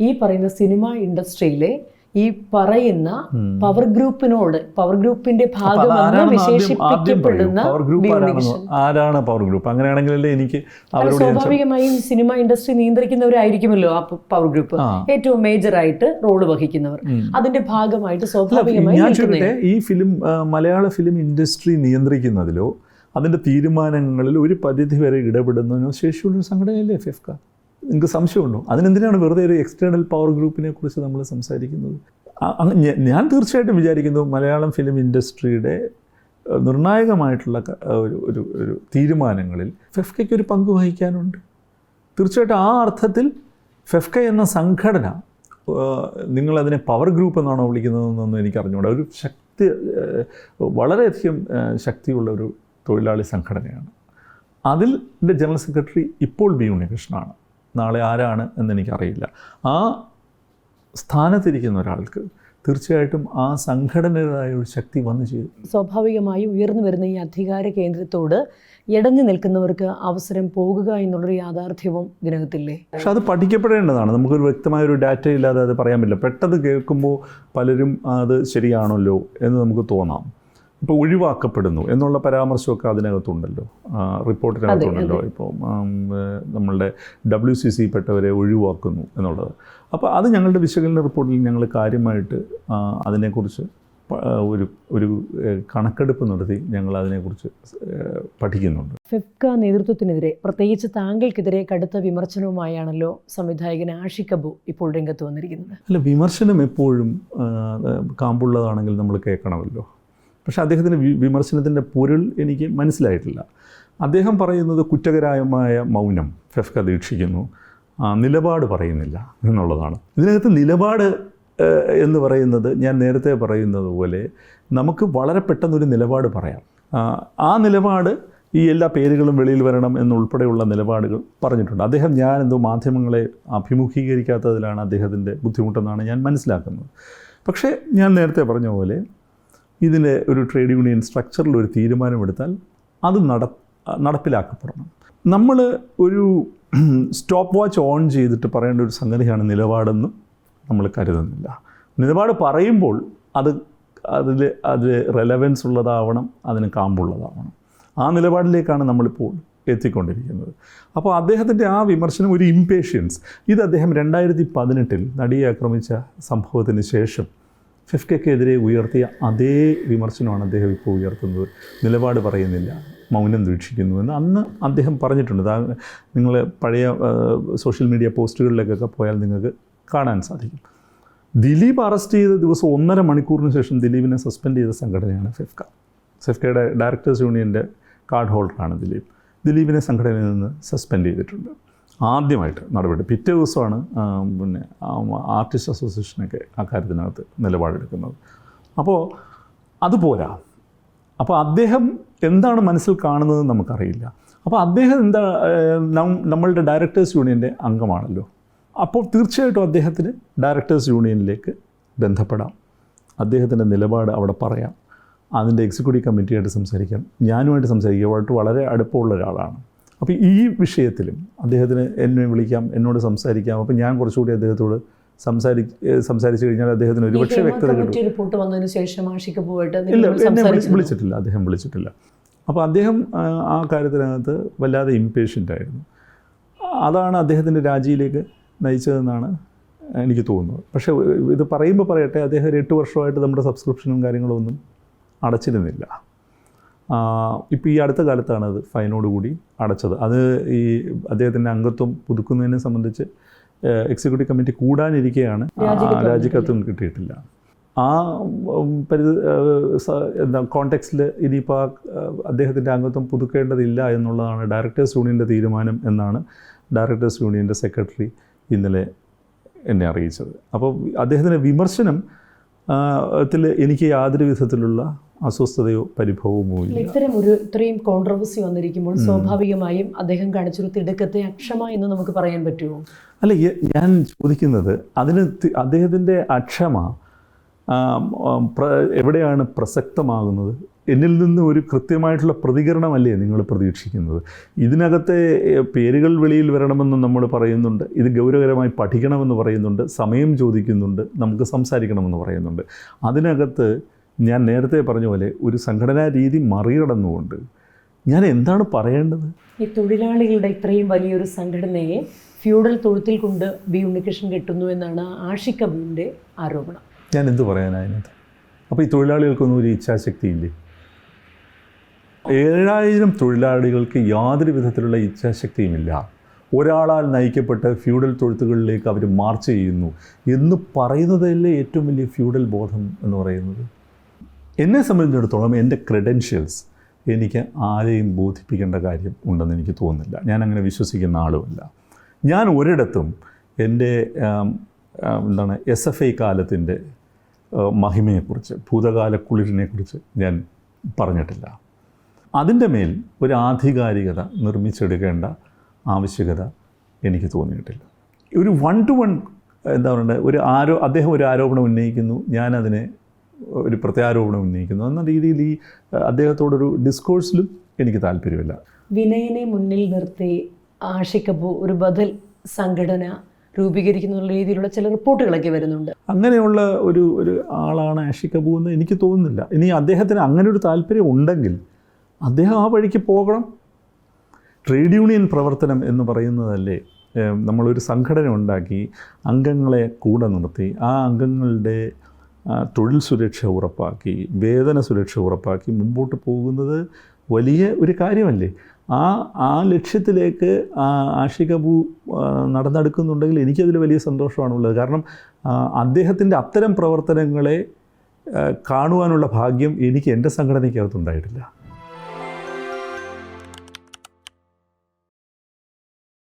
ഈ പറയുന്ന സിനിമ ഇൻഡസ്ട്രിയിലെ ഈ പറയുന്ന പവർ ഗ്രൂപ്പിനോട് പവർ ഗ്രൂപ്പിന്റെ ഭാഗമെന്ന് വിശേഷിപ്പിക്കപ്പെടുന്ന ആരാണ്? Power group? അങ്ങനെയാണെങ്കിലല്ലേ എനിക്ക് സ്വാഭാവികമായും സിനിമ ഇൻഡസ്ട്രി നിയന്ത്രിക്കുന്നവരായിരിക്കുമല്ലോ ആ പവർ ഗ്രൂപ്പ്. ഏറ്റവും മേജർ ആയിട്ട് റോൾ വഹിക്കുന്നവർ. അതിന്റെ ഭാഗമായിട്ട് സ്വാഭാവികമായി ഈ ഫിലിം മലയാള ഫിലിം ഇൻഡസ്ട്രി നിയന്ത്രിക്കുന്നതിലോ അതിന്റെ തീരുമാനങ്ങളിൽ ഒരു പരിധി വരെ ഇടപെടുന്നതിനോ ശേഷിയുള്ള സംഘടനയല്ലേ ഫെഫ്ക നിങ്ങൾക്ക് സംശയമുണ്ടോ? അതിനെന്തിനാണ് വെറുതെ ഒരു എക്സ്റ്റേണൽ പവർ ഗ്രൂപ്പിനെ കുറിച്ച് നമ്മൾ സംസാരിക്കുന്നത്? ഞാൻ തീർച്ചയായിട്ടും വിചാരിക്കുന്നു മലയാളം ഫിലിം ഇൻഡസ്ട്രിയുടെ നിർണായകമായിട്ടുള്ള ഒരു ഒരു ഒരു തീരുമാനങ്ങളിൽ ഫെഫ്കയ്ക്ക് ഒരു പങ്ക് വഹിക്കാനുണ്ട്. തീർച്ചയായിട്ടും ആ അർത്ഥത്തിൽ ഫെഫ്ക എന്ന സംഘടന നിങ്ങളതിനെ പവർ ഗ്രൂപ്പ് എന്നാണോ വിളിക്കുന്നതെന്നൊന്നും എനിക്ക് അറിഞ്ഞുകൂടാ ഒരു ശക്തി വളരെയധികം ശക്തിയുള്ള ഒരു തൊഴിലാളി സംഘടനയാണ്. അതിൽ ജനറൽ സെക്രട്ടറി ഇപ്പോൾ ബി ഉണ്ണികൃഷ്ണനാണ് നാളെ ആരാണ് എന്ന് എനിക്കറിയില്ല. ആ സ്ഥാനത്തിരിക്കുന്ന ഒരാൾക്ക് തീർച്ചയായിട്ടും ആ സംഘടനയുടേതായ ഒരു ശക്തി വന്നു ചേരും. സ്വാഭാവികമായി ഉയർന്നു വരുന്ന ഈ അധികാര കേന്ദ്രത്തോട് ഇടഞ്ഞു നിൽക്കുന്നവർക്ക് അവസരം പോകുക എന്നുള്ളൊരു യാഥാർത്ഥ്യവും ഇതിനകത്തില്ലേ? പക്ഷെ അത് പഠിക്കപ്പെടേണ്ടതാണ്. നമുക്കൊരു വ്യക്തമായ ഒരു ഡാറ്റ ഇല്ലാതെ അത് പറയാൻ പറ്റില്ല. പെട്ടെന്ന് കേൾക്കുമ്പോൾ പലരും അത് ശരിയാണല്ലോ എന്ന് നമുക്ക് തോന്നാം. ഇപ്പോൾ ഒഴിവാക്കപ്പെടുന്നു എന്നുള്ള പരാമർശമൊക്കെ അതിനകത്തുണ്ടല്ലോ. റിപ്പോർട്ടിനകത്തുണ്ടല്ലോ. ഇപ്പോൾ നമ്മളുടെ ഡബ്ല്യു സി സി പെട്ടവരെ ഒഴിവാക്കുന്നു എന്നുള്ളത്. അപ്പോൾ അത് ഞങ്ങളുടെ വിശകലന റിപ്പോർട്ടിൽ ഞങ്ങൾ കാര്യമായിട്ട് അതിനെക്കുറിച്ച് ഒരു ഒരു കണക്കെടുപ്പ് നടത്തി ഞങ്ങൾ അതിനെക്കുറിച്ച് പഠിക്കുന്നുണ്ട്. ഫെഫ്ക നേതൃത്വത്തിനെതിരെ പ്രത്യേകിച്ച് താങ്കൾക്കെതിരെ കടുത്ത വിമർശനവുമായാണല്ലോ സംവിധായകൻ ആഷി കബു ഇപ്പോൾ രംഗത്ത് വന്നിരിക്കുന്നത്. അല്ല വിമർശനം എപ്പോഴും കാമ്പുള്ളതാണെങ്കിൽ നമ്മൾ കേൾക്കണമല്ലോ. പക്ഷേ അദ്ദേഹത്തിന്റെ വിമർശനത്തിന്റെ പൊരുൾ എനിക്ക് മനസ്സിലായിട്ടില്ല. അദ്ദേഹം പറയുന്നത് കുറ്റകരമായ മൗനം ഫെഫ്ക ദീക്ഷിക്കുന്നു. നിലപാട് പറയുന്നില്ല എന്നുള്ളതാണ്. ഇതിനകത്ത് നിലപാട് എന്ന് പറയുന്നത് ഞാൻ നേരത്തെ പറയുന്നത് പോലെ നമുക്ക് വളരെ പെട്ടെന്നൊരു നിലപാട് പറയാം. ആ നിലപാട് ഈ എല്ലാ പേരുകളും വെളിയിൽ വരണം എന്നുൾപ്പെടെയുള്ള നിലപാടുകൾ പറഞ്ഞിട്ടുണ്ട്. അദ്ദേഹം ഞാൻ എന്തോ മാധ്യമങ്ങളെ അഭിമുഖീകരിക്കാത്തതിലാണ് അദ്ദേഹത്തിന്റെ ബുദ്ധിമുട്ടെന്നാണ് ഞാൻ മനസ്സിലാക്കുന്നത്. പക്ഷേ ഞാൻ നേരത്തെ പറഞ്ഞ പോലെ ഇതിന് ഒരു ട്രേഡ് യൂണിയൻ സ്ട്രക്ചറിൽ ഒരു തീരുമാനമെടുത്താൽ അത് നട നടപ്പിലാക്കപ്പെടണം. നമ്മൾ ഒരു സ്റ്റോപ്പ് വാച്ച് ഓൺ ചെയ്തിട്ട് പറയേണ്ട ഒരു സംഗതിയാണ് നിലപാടെന്നും നമ്മൾ കരുതുന്നില്ല. നിലപാട് പറയുമ്പോൾ അത് അതിൽ അത് റെലവൻസ് ഉള്ളതാവണം അതിന് കാമ്പുള്ളതാവണം. ആ നിലപാടിലേക്കാണ് നമ്മളിപ്പോൾ എത്തിക്കൊണ്ടിരിക്കുന്നത്. അപ്പോൾ അദ്ദേഹത്തിന്റെ ആ വിമർശനം ഒരു ഇമ്പേഷ്യൻസ് ഇത് അദ്ദേഹം രണ്ടായിരത്തി പതിനെട്ടിൽ നടിയെ ആക്രമിച്ച സംഭവത്തിന് ശേഷം ഫിഫ്കയ്ക്കെതിരെ ഉയർത്തിയ അതേ വിമർശനമാണ് അദ്ദേഹം ഇപ്പോൾ ഉയർത്തുന്നത്. നിലപാട് പറയുന്നില്ല മൗനം വീക്ഷിക്കുന്നുവെന്ന് അന്ന് അദ്ദേഹം പറഞ്ഞിട്ടുണ്ട്. നിങ്ങൾ പഴയ സോഷ്യൽ മീഡിയ പോസ്റ്റുകളിലേക്കൊക്കെ പോയാൽ നിങ്ങൾക്ക് കാണാൻ സാധിക്കും. ദിലീപ് അറസ്റ്റ് ചെയ്ത ദിവസം ഒന്നര മണിക്കൂറിന് ശേഷം ദിലീപിനെ സസ്പെൻഡ് ചെയ്ത സംഘടനയാണ് ഫിഫ്ക. ഫിഫ്കയുടെ ഡയറക്ടേഴ്സ് യൂണിയന്റെ കാർഡ് ഹോൾഡറാണ് ദിലീപ്. ദിലീപിനെ സംഘടനയിൽ നിന്ന് സസ്പെൻഡ് ചെയ്തിട്ടുണ്ട്. ആദ്യമായിട്ട് നടപടി. പിറ്റേ ദിവസമാണ് പിന്നെ ആർട്ടിസ്റ്റ് അസോസിയേഷനൊക്കെ ആ കാര്യത്തിനകത്ത് നിലപാടെടുക്കുന്നത്. അപ്പോൾ അതുപോരാ. അപ്പോൾ അദ്ദേഹം എന്താണ് മനസ്സിൽ കാണുന്നത് നമുക്കറിയില്ല. അപ്പോൾ അദ്ദേഹം എന്താ നമ്മളുടെ ഡയറക്ടേഴ്സ് യൂണിയന്റെ അംഗമാണല്ലോ. അപ്പോൾ തീർച്ചയായിട്ടും അദ്ദേഹത്തിന് ഡയറക്ടേഴ്സ് യൂണിയനിലേക്ക് ബന്ധപ്പെടാം. അദ്ദേഹത്തിന്റെ നിലപാട് അവിടെ പറയാം. അതിന്റെ എക്സിക്യൂട്ടീവ് കമ്മിറ്റിയായിട്ട് സംസാരിക്കാം. ഞാനുമായിട്ട് സംസാരിക്കുക വളരെ അടുപ്പമുള്ള ഒരാളാണ്. അപ്പോൾ ഈ വിഷയത്തിലും അദ്ദേഹത്തിന് എന്നെ വിളിക്കാം എന്നോട് സംസാരിക്കാം. അപ്പോൾ ഞാൻ കുറച്ചുകൂടി അദ്ദേഹത്തോട് സംസാരി സംസാരിച്ചു കഴിഞ്ഞാൽ അദ്ദേഹത്തിന് ഒരുപക്ഷെ വ്യക്തത കിട്ടും കമ്മിറ്റി റിപ്പോർട്ട് വന്നതിന് ശേഷം പോയിട്ട് ഇല്ല എന്നെ വിളിച്ചിട്ടില്ല. അദ്ദേഹം വിളിച്ചിട്ടില്ല. അപ്പോൾ അദ്ദേഹം ആ, ആ കാര്യത്തിനകത്ത് വല്ലാതെ ഇമ്പേഷ്യന്റ് ആയിരുന്നു. അതാണ് അദ്ദേഹത്തിന്റെ രാജിയിലേക്ക് നയിച്ചതെന്നാണ് എനിക്ക് തോന്നുന്നത്. പക്ഷേ ഇത് പറയുമ്പോൾ പറയട്ടെ അദ്ദേഹം ഒരു എട്ട് വർഷമായിട്ട് നമ്മുടെ സബ്സ്ക്രിപ്ഷനും കാര്യങ്ങളൊന്നും അടച്ചിരുന്നില്ല. ഇപ്പോൾ ഈ അടുത്ത കാലത്താണ് അത് ഫൈനോടുകൂടി അടച്ചത്. അത് ഈ അദ്ദേഹത്തിന്റെ അംഗത്വം പുതുക്കുന്നതിനെ സംബന്ധിച്ച് എക്സിക്യൂട്ടീവ് കമ്മിറ്റി കൂടാനിരിക്കെയാണ് രാജിക്കത്ത് രാജിക്കത്തും കിട്ടിയിട്ടില്ല. ആ പരിധി എന്താ കോണ്ടെക്സ്റ്റിൽ ഇനിയിപ്പോൾ അദ്ദേഹത്തിന്റെ അംഗത്വം പുതുക്കേണ്ടതില്ല എന്നുള്ളതാണ് ഡയറക്ടേഴ്സ് യൂണിയന്റെ തീരുമാനം എന്നാണ് ഡയറക്ടേഴ്സ് യൂണിയന്റെ സെക്രട്ടറി ഇന്നലെ എന്നെ അറിയിച്ചത്. അപ്പോൾ അദ്ദേഹത്തിന്റെ വിമർശനം ത്തിൽ എനിക്ക് യാതൊരു വിധത്തിലുള്ള അസ്വസ്ഥതയോ പരിഭവമോ ഇല്ല ഇത്തരം ഒരു ഇത്രയും കോൺട്രവേഴ്സി വന്നിരിക്കുമ്പോൾ സ്വാഭാവികമായും അദ്ദേഹം കാണിച്ചൊരു തിടുക്കത്തെ അക്ഷമ എന്ന് നമുക്ക് പറയാൻ പറ്റുമോ? അല്ല ഞാൻ ചോദിക്കുന്നത് അതിന് അദ്ദേഹത്തിന്റെ അക്ഷമ എവിടെയാണ് പ്രസക്തമാകുന്നത്? എന്നിൽ നിന്ന് ഒരു കൃത്യമായിട്ടുള്ള പ്രതികരണമല്ലേ നിങ്ങൾ പ്രതീക്ഷിക്കുന്നത്? ഇതിനകത്തെ പേരുകൾ വെളിയിൽ വരണമെന്ന് നമ്മൾ പറയുന്നുണ്ട് ഇത് ഗൗരവകരമായി പഠിക്കണമെന്ന് പറയുന്നുണ്ട് സമയം ചോദിക്കുന്നുണ്ട് നമുക്ക് സംസാരിക്കണമെന്ന് പറയുന്നുണ്ട്. അതിനകത്ത് ഞാൻ നേരത്തെ പറഞ്ഞ പോലെ ഒരു സംഘടനാ രീതി മറികടന്നുകൊണ്ട് ഞാൻ എന്താണ് പറയേണ്ടത്? ഈ തൊഴിലാളികളുടെ ഇത്രയും വലിയൊരു സംഘടനയെ ഫ്യൂഡൽ തൊഴുത്തിൽ കൊണ്ട് ബി ഉണ്ണികൃഷ്ണൻ കിട്ടുന്നു എന്നാണ് ആഷിക് ആരോപണം. ഞാൻ എന്ത് പറയാനതിനകത്ത് അപ്പോൾ ഈ തൊഴിലാളികൾക്കൊന്നും ഒരു ഇച്ഛാശക്തി ഇച്ഛാശക്തിയില്ലേ? ഏഴായിരം തൊഴിലാളികൾക്ക് യാതൊരു വിധത്തിലുള്ള ഇച്ഛാശക്തിയുമില്ല. ഒരാളാൽ നയിക്കപ്പെട്ട് ഫ്യൂഡൽ തൊഴുത്തുകളിലേക്ക് അവർ മാർച്ച് ചെയ്യുന്നു. എന്ന് പറയുന്നതല്ലേ ഏറ്റവും വലിയ ഫ്യൂഡൽ ബോധം എന്ന് പറയുന്നത്? എന്നെ സംബന്ധിച്ചിടത്തോളം എന്റെ ക്രെഡൻഷ്യൽസ് എനിക്ക് ആരെയും ബോധിപ്പിക്കേണ്ട കാര്യം ഉണ്ടെന്ന് എനിക്ക് തോന്നുന്നില്ല. ഞാൻ അങ്ങനെ വിശ്വസിക്കുന്ന ആളുമല്ല. ഞാൻ ഒരിടത്തും എന്റെ എന്താണ് എസ് എഫ് ഐ കാലത്തിന്റെ മഹിമയെക്കുറിച്ച് ഭൂതകാല കുളിരിനെക്കുറിച്ച് ഞാൻ പറഞ്ഞിട്ടില്ല. അതിന്റെ മേൽ ഒരു ആധികാരികത നിർമ്മിച്ചെടുക്കേണ്ട ആവശ്യകത എനിക്ക് തോന്നിയിട്ടില്ല. ഒരു വൺ ടു വൺ എന്താ പറയുക ഒരു ആരോ അദ്ദേഹം ഒരു ആരോപണം ഉന്നയിക്കുന്നു ഞാനതിനെ ഒരു പ്രത്യാരോപണം ഉന്നയിക്കുന്നു എന്ന രീതിയിൽ ഈ അദ്ദേഹത്തോടൊരു ഡിസ്കോഴ്സിലും എനിക്ക് താല്പര്യമില്ല. വിനയനെ മുന്നിൽ നിർത്തി ആഷിക്കപ്പോ കപൂർ ഒരു ബദൽ സംഘടന രൂപീകരിക്കുന്ന രീതിയിലുള്ള ചില റിപ്പോർട്ടുകളൊക്കെ വരുന്നുണ്ട്. അങ്ങനെയുള്ള ഒരു ഒരു ആളാണ് ആഷി കപൂർ എന്ന് എനിക്ക് തോന്നുന്നില്ല. ഇനി അദ്ദേഹത്തിന് അങ്ങനെ ഒരു താല്പര്യം ഉണ്ടെങ്കിൽ അദ്ദേഹം ആ വഴിക്ക് പോകണം. ട്രേഡ് യൂണിയൻ പ്രവർത്തനം എന്ന് പറയുന്നതല്ലേ നമ്മളൊരു സംഘടന ഉണ്ടാക്കി അംഗങ്ങളെ കൂടെ നിർത്തി ആ അംഗങ്ങളുടെ തൊഴിൽ സുരക്ഷ ഉറപ്പാക്കി വേതന സുരക്ഷ ഉറപ്പാക്കി മുമ്പോട്ട് പോകുന്നത് വലിയ ഒരു കാര്യമല്ലേ? ആ ആ ലക്ഷ്യത്തിലേക്ക് ആഷികബു നടന്നെടുക്കുന്നുണ്ടെങ്കിൽ എനിക്കതിൽ വലിയ സന്തോഷമാണുള്ളത്. കാരണം അദ്ദേഹത്തിന്റെ അത്തരം പ്രവർത്തനങ്ങളെ കാണുവാനുള്ള ഭാഗ്യം എനിക്ക് എന്റെ സംഘടനയ്ക്കകത്തുണ്ടായിട്ടില്ല.